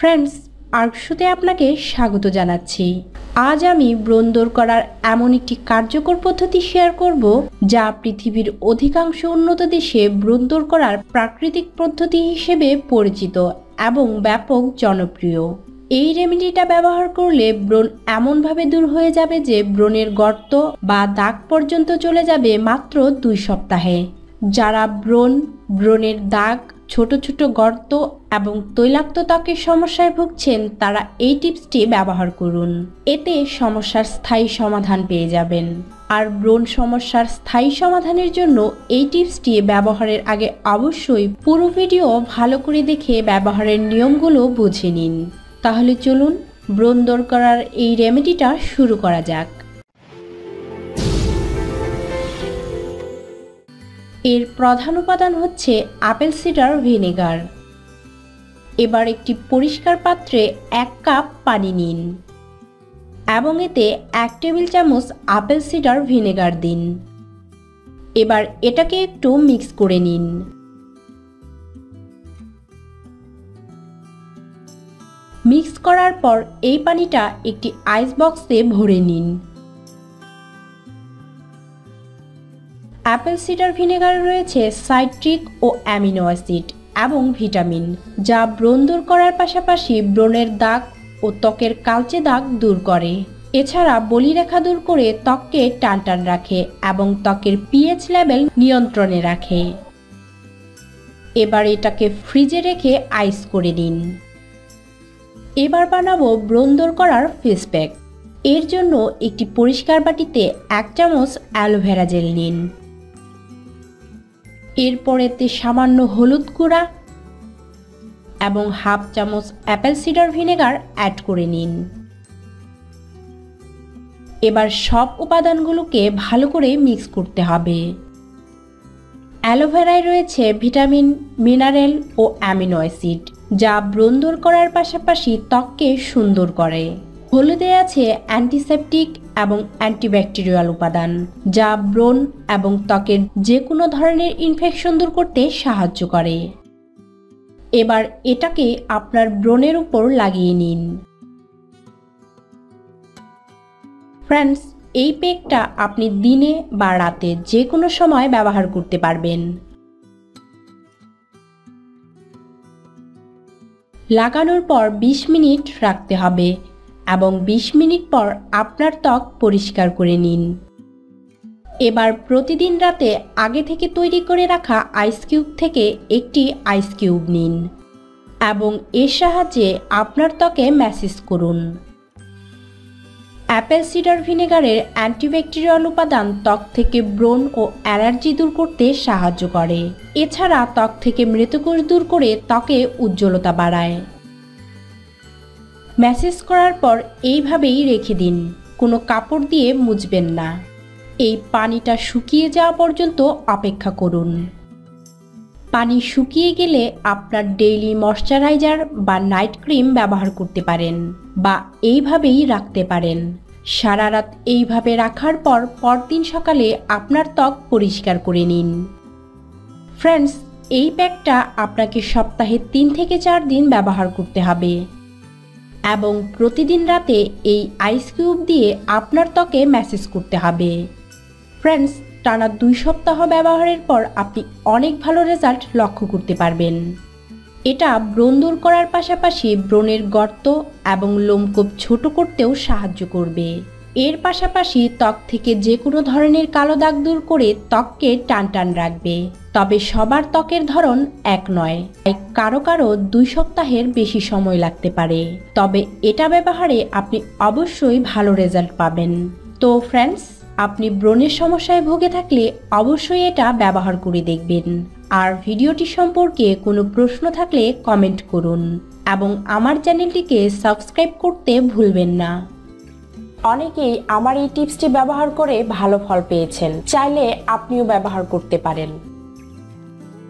Friends আর্কশুতে আপনাকে স্বাগত জানাচ্ছি। আজ আমি ব্রণ দূর করার এমন একটি কার্যকর পদ্ধতি শেয়ার করব, যা পৃথিবীর অধিকাংশ উন্নত দেশে ব্রণ দূর করার প্রাকৃতিক পদ্ধতি হিসেবে পরিচিত এবং ব্যাপক জনপ্রিয়। এই রেমেডিটা ব্যবহার করলে ব্রণ এমনভাবে দূর হয়ে যাবে যে ব্রণের গর্ত বা দাগ পর্যন্ত চলে যাবে মাত্র দুই সপ্তাহে। যারা ব্রণ ব্রণের দাগ ছোট ছোট গর্ত এবং তৈলাক্ত ত্বকের সমস্যায় ভুগছেন, তারা এই টিপসটি ব্যবহার করুন। এতে সমস্যার স্থায়ী সমাধান পেয়ে যাবেন। আর ব্রণ সমস্যার স্থায়ী সমাধানের জন্য এই টিপসটি ব্যবহারের আগে অবশ্যই পুরো ভিডিও ভালো করে দেখে ব্যবহারের নিয়মগুলো বুঝে নিন। তাহলে চলুন, ব্রণ দূর করার এই রেমেডিটা শুরু করা যাক। এর প্রধান উপাদান হচ্ছে আপেল সিডার ভিনেগার। এবার একটি পরিষ্কার পাত্রে এক কাপ পানি নিন এবং এতে এক টেবিল চামচ আপেল সিডার ভিনেগার দিন। এবার এটাকে একটু মিক্স করে নিন। মিক্স করার পর এই পানিটা একটি আইস বক্সে ভরে নিন। অ্যাপেল সিডার ভিনেগার রয়েছে সাইট্রিক ও অ্যামিনো অ্যাসিড এবং ভিটামিন, যা ব্রণ দূর করার পাশাপাশি ব্রণের দাগ ও ত্বকের কালচে দাগ দূর করে। এছাড়া বলিরেখা দূর করে ত্বককে টানটান রাখে এবং ত্বকের পিএইচ লেভেল নিয়ন্ত্রণে রাখে। এবার এটাকে ফ্রিজে রেখে আইস করে দিন এবার বানাবো ব্রণ দূর করার ফেস প্যাক এর জন্য একটি পরিষ্কার বাটিতে এক চামচ অ্যালোভেরা জেল নিন। এরপর এতে সামান্য হলুদ গুঁড়া এবং হাফ চামচ অ্যাপেল সিডার ভিনেগার অ্যাড করে নিন। এবার সব উপাদানগুলোকে ভালো করে মিক্স করতে হবে। অ্যালোভেরায় রয়েছে ভিটামিন, মিনারেল ও অ্যামিনো অ্যাসিড, যা ব্রণ দূর করার পাশাপাশি ত্বককে সুন্দর করে। হলুদে আছে অ্যান্টিসেপটিক এবং অ্যান্টিব্যাকটেরিয়াল উপাদান, যা ব্রণ এবং ত্বকের যে কোনো ধরনের ইনফেকশন দূর করতে সাহায্য করে। এবার এটাকে আপনার ব্রণের উপর লাগিয়ে নিন। ফ্রেন্ডস, এই পেকটা আপনি দিনে বা রাতে যে কোনো সময় ব্যবহার করতে পারবেন। লাগানোর পর ২০ মিনিট রাখতে হবে। এবং ২০ মিনিট পর আপনার ত্বক পরিষ্কার করে নিন। এবার প্রতিদিন রাতে আগে থেকে তৈরি করে রাখা আইস কিউব থেকে একটি আইস কিউব নিন এবং এর সাহায্যে আপনার ত্বকে ম্যাসেজ করুন। অ্যাপেল সিডার ভিনেগারের অ্যান্টিব্যাকটেরিয়াল উপাদান ত্বক থেকে ব্রণ ও অ্যালার্জি দূর করতে সাহায্য করে। এছাড়া ত্বক থেকে মৃতকোষ দূর করে ত্বকে উজ্জ্বলতা বাড়ায়। ম্যাসেজ করার পর এইভাবেই রেখে দিন। কোনো কাপড় দিয়ে মুছবেন না। এই পানিটা শুকিয়ে যাওয়া পর্যন্ত অপেক্ষা করুন। পানি শুকিয়ে গেলে আপনার ডেইলি ময়শ্চারাইজার বা নাইট ক্রিম ব্যবহার করতে পারেন বা এইভাবেই রাখতে পারেন। সারা রাত এইভাবে রাখার পর পরদিন সকালে আপনার ত্বক পরিষ্কার করে নিন। ফ্রেন্ডস, এই প্যাকটা আপনাকে সপ্তাহে তিন থেকে চার দিন ব্যবহার করতে হবে। এবং প্রতিদিন রাতে এই আইস কিউব দিয়ে আপনার ত্বকে ম্যাসেজ করতে হবে। ফ্রেন্ডস টানা দুই সপ্তাহ ব্যবহারের পর আপনি অনেক ভালো রেজাল্ট লক্ষ্য করতে পারবেন। এটা ব্রণ দূর করার পাশাপাশি ব্রণের গর্ত এবং লোমকূপ ছোট করতেও সাহায্য করবে। এর পাশাপাশি ত্বক থেকে যে কোনো ধরনের কালো দাগ দূর করে ত্বককে টান টান রাখবে। তবে সবার ত্বকের ধরন এক নয়। কারও কারও দুই সপ্তাহের বেশি সময় লাগতে পারে। তবে এটা ব্যবহারে আপনি অবশ্যই ভালো রেজাল্ট পাবেন। তো ফ্রেন্ডস, আপনি ব্রণের সমস্যায় ভুগে থাকলে অবশ্যই এটা ব্যবহার করে দেখবেন। আর ভিডিওটি সম্পর্কে কোনো প্রশ্ন থাকলে কমেন্ট করুন। এবং আমার চ্যানেলটিকে সাবস্ক্রাইব করতে ভুলবেন না। অনেকেই আমার এই টিপসটি ব্যবহার করে ভালো ফল পেয়েছেন। চাইলে আপনিও ব্যবহার করতে পারেন।